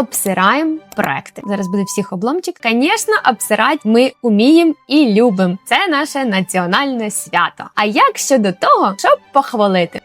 обсираємо проекти. Зараз буде всіх обломчик. Звісно, обсирати ми уміємо і любимо. Це наше національне свято. А як щодо того, щоб похвалити?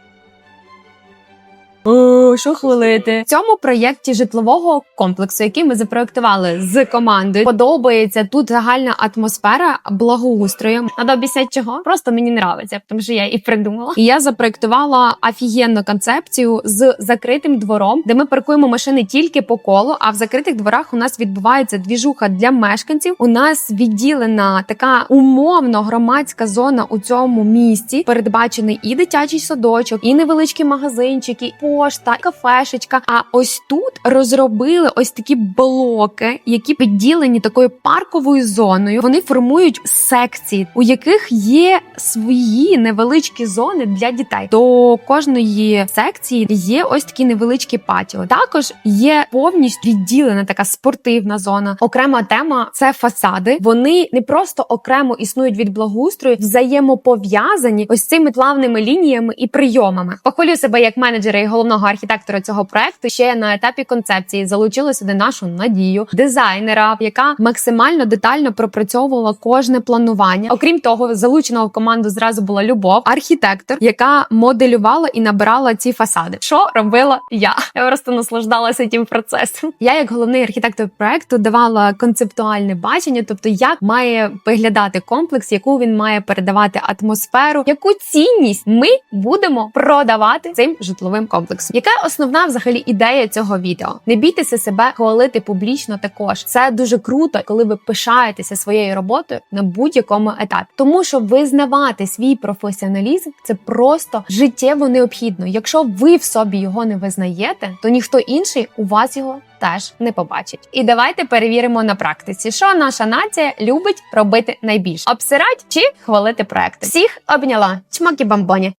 О, що хвалити в цьому проєкті житлового комплексу, який ми запроектували з командою. Подобається тут загальна атмосфера благоустрою. Надо об'ясняти чого? Просто мені нравиться, тому що я і придумала. І я запроектувала офігенну концепцію з закритим двором, де ми паркуємо машини тільки по колу. А в закритих дворах у нас відбувається двіжуха для мешканців. У нас відділена така умовно громадська зона у цьому місті. Передбачений і дитячий садочок, і невеличкі магазинчики, пошта, кафешечка. А ось тут розробили ось такі блоки, які підділені такою парковою зоною. Вони формують секції, у яких є свої невеличкі зони для дітей. До кожної секції є ось такі невеличкі патіо. Також є повністю відділена така спортивна зона. Окрема тема це фасади. Вони не просто окремо існують від благоустрою, взаємопов'язані ось цими плавними лініями і прийомами. Похвалю себе як менеджера і головного архітектора цього проекту. Ще на етапі концепції залучили сюди нашу надію, дизайнера, яка максимально детально пропрацьовувала кожне планування. Окрім того, залучена в команду зразу була любов, архітектор, яка моделювала і набирала ці фасади. Що робила я? Я просто наслаждалася тим процесом. Я, як головний архітектор проекту, давала концептуальне бачення, тобто як має виглядати комплекс, яку він має передавати атмосферу, яку цінність ми будемо продавати цим житловим комплексом. Яка основна взагалі ідея цього відео? Не бійтеся себе хвалити публічно. Також це дуже круто, коли ви пишаєтеся своєю роботою на будь-якому етапі, тому що визнавати свій професіоналізм це просто життєво необхідно. Якщо ви в собі його не визнаєте, то ніхто інший у вас його. Теж не побачить. І давайте перевіримо на практиці, що наша нація любить робити найбільше: обсирать чи хвалити проекти. Всіх обняла чмакі бамбоні.